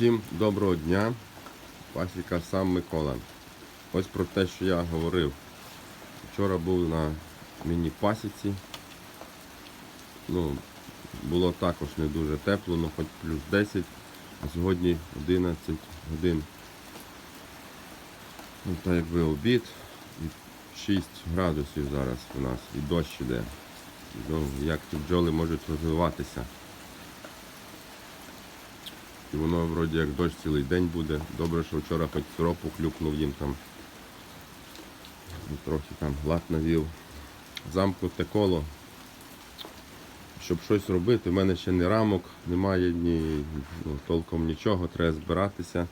Всім доброго дня. Пасіка сам Микола. Ось про те, що я говорив. Вчора був на міні-пасіці. Ну, було також не дуже тепло, ну хоч плюс 10, а сьогодні 11 годин. Ну, та якби обід. І 6 градусів зараз у нас і дощ іде. Ну, як ті бджоли можуть розвиватися. І воно вроді як дощ цілий день буде. Добре, що вчора хоч сиропу хлюпнув їм там. Трохи там глад навів. Замкнуте коло. Щоб щось робити, в мене ще не рамок, немає ні ну, толком нічого, треба збиратися,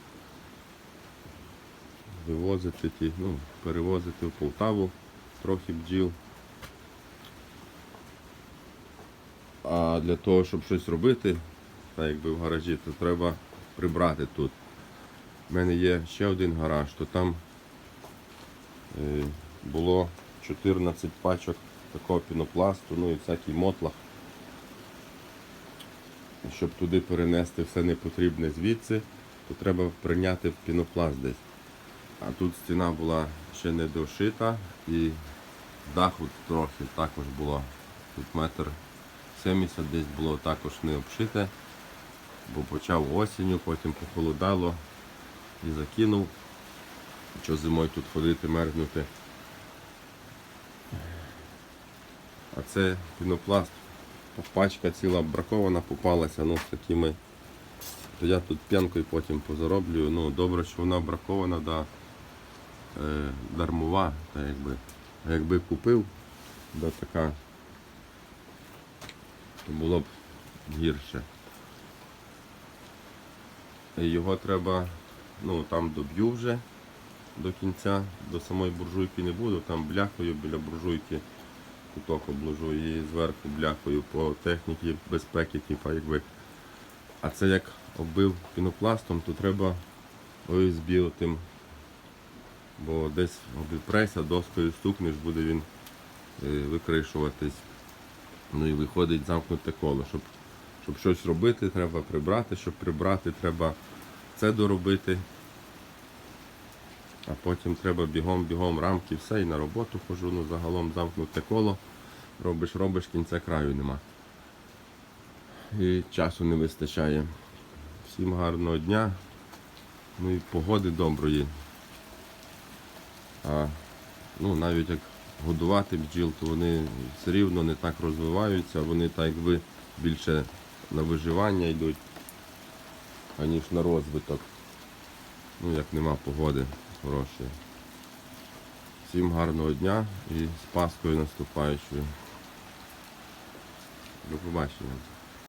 вивозити ті, ну, перевозити в Полтаву трохи бджіл. А для того, щоб щось робити, так якби в гаражі, то треба прибрати тут. У мене є ще один гараж, то там е, було 14 пачок такого пінопласту, ну і всякий мотлах. Щоб туди перенести все непотрібне звідси, то треба прийняти пінопласт десь. А тут стіна була ще не дошита і даху трохи також було. Тут метр 70 десь було також не обшите, бо почав осінню, потім похолодало і закинув. Що зимою тут ходити, мерзнути. А це пінопласт. Пачка ціла бракована попалася, ну з такими. То я тут п'янкою потім позароблюю. Ну добре, що вона бракована, да, е, дармова, та якби. А якби купив, да така, то було б гірше. Його треба, ну там доб'ю вже до кінця, до самої буржуйки не буду, там бляхою біля буржуйки куток обложу і зверху бляхою по техніці безпеки, типа якби. А це як оббив пінопластом, то треба ОСБ тим, бо десь обіпреся, доскою стукнеш, буде він е, викришуватись. Ну і виходить замкнуте коло. Щоб, щоб щось робити, треба прибрати, щоб прибрати, треба це доробити. А потім треба бігом-бігом рамки, все, і на роботу хожу, ну загалом замкнуте коло. Робиш, робиш, кінця краю нема. І часу не вистачає. Всім гарного дня. Ну і погоди доброї. А ну, навіть як годувати бджіл, то вони все рівно не так розвиваються, вони так якби більше на виживання йдуть, аніж на розвиток. Ну, як нема погоди хорошої. Всім гарного дня і з Паскою наступаючою. До побачення.